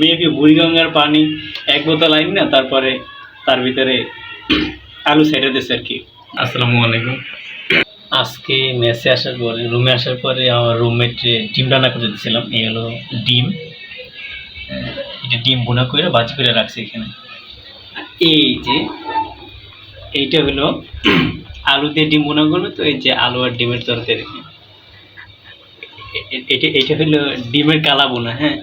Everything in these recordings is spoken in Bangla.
মেবি বুড়িগঙ্গার পানি এক বোতল আইন না তারপরে তার ভিতরে আলু ছেড়ে দিয়েছে আর কি। আসসালামু আলাইকুম। আজকে মেসে আসার পরে রুমে আসার পরে আমার রুমমেট ডিম রান্না করে দিয়েছিলাম এই হলো ডিম। এটা ডিম বোনা করে বাজি করে রাখছি এখানে। এই যে এইটা হলো আলু দিয়ে ডিম বোনা করবে তো এই যে আলু আর ডিমের তরকারি। এটা এটা হলো ডিমের কালা বোনা হ্যাঁ।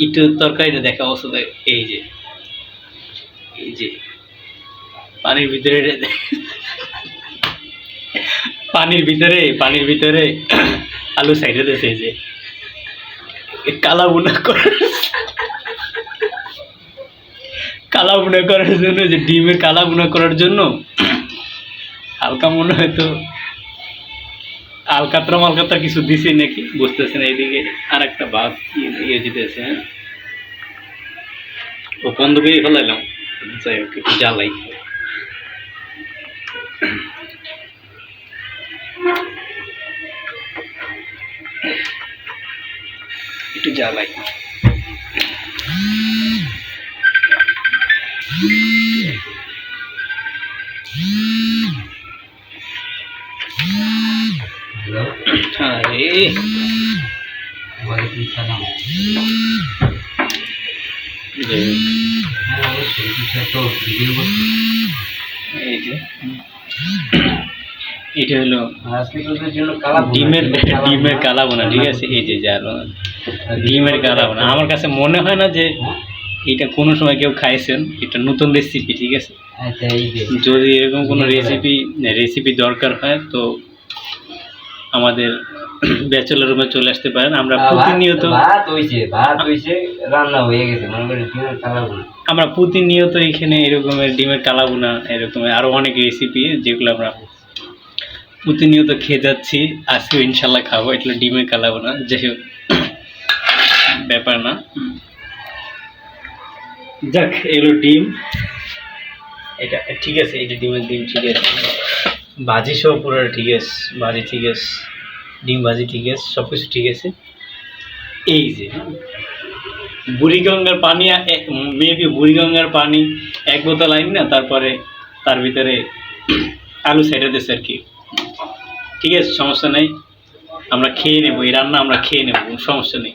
একটু তরকারিটা দেখা অবস্থা এই যে। এই যে। পানির ভিতরে পানির ভিতরে পানির ভিতরে। আলু সাইডে দিয়েছে যে। কালা বোনা করার কালা বোনা করার জন্য যে, ডিমের কালা বোনা করার জন্য হালকা মনে হয় তো আলকাতরা মালকাতরা কিছু দিছে নাকি বুঝতেছে না এদিকে আর একটা ভাব ইয়ে দিতেছে হ্যাঁ ও বন্ধ করে ফেলাইলাম যাই হোক একটু জ্বালাই একটু জ্বালাই হ্যালো আরে ওয়ালাইকুম সালাম এটা হলো ডিমের কালা ডিমের কালা বোনা ঠিক আছে? এই যে যার ডিমের কালা বোনা আমার কাছে মনে হয় না যে? এটা কোনো সময় কেউ খাইছেন। এটা নতুন রেসিপি ঠিক আছে? আচ্ছা যদি এরকম কোনো রেসিপি রেসিপি দরকার হয় তো আমাদের ব্যাচেলার রুমে চলে আসতে পারেন। আমরা প্রতিনিয়ত ভাত হইছে ভাত হইছে রান্না হয়ে গেছে মনে করি ডিমের কালা ভুনা। আমরা প্রতিনিয়ত এখানে এরকমের ডিমের কালাবুনা এরকমের আরও অনেক রেসিপি যেগুলো আমরা প্রতিনিয়ত খেয়ে যাচ্ছি। আজকেও ইনশাল্লাহ খাব এটা ডিমের কালাবুনা যাই হোক ব্যাপার না। যাক এলো ডিম। এটা ঠিক আছে এটা ডিমের ডিম ঠিক আছে। ভাজি সব পুরো ঠিক আছে ভাজি ঠিক আছে, ডিম ভাজি ঠিক আছে সব কিছু ঠিক আছে। এই যে, বুড়িগঙ্গার পানি মেবি বুড়িগঙ্গার পানি এক বোতল আইন না, তারপরে তার ভিতরে আলু ছেড়ে দিয়েছে আর কি। ঠিক আছে, সমস্যা নেই, আমরা খেয়ে নেব, এই রান্না আমরা খেয়ে নেব, সমস্যা নেই।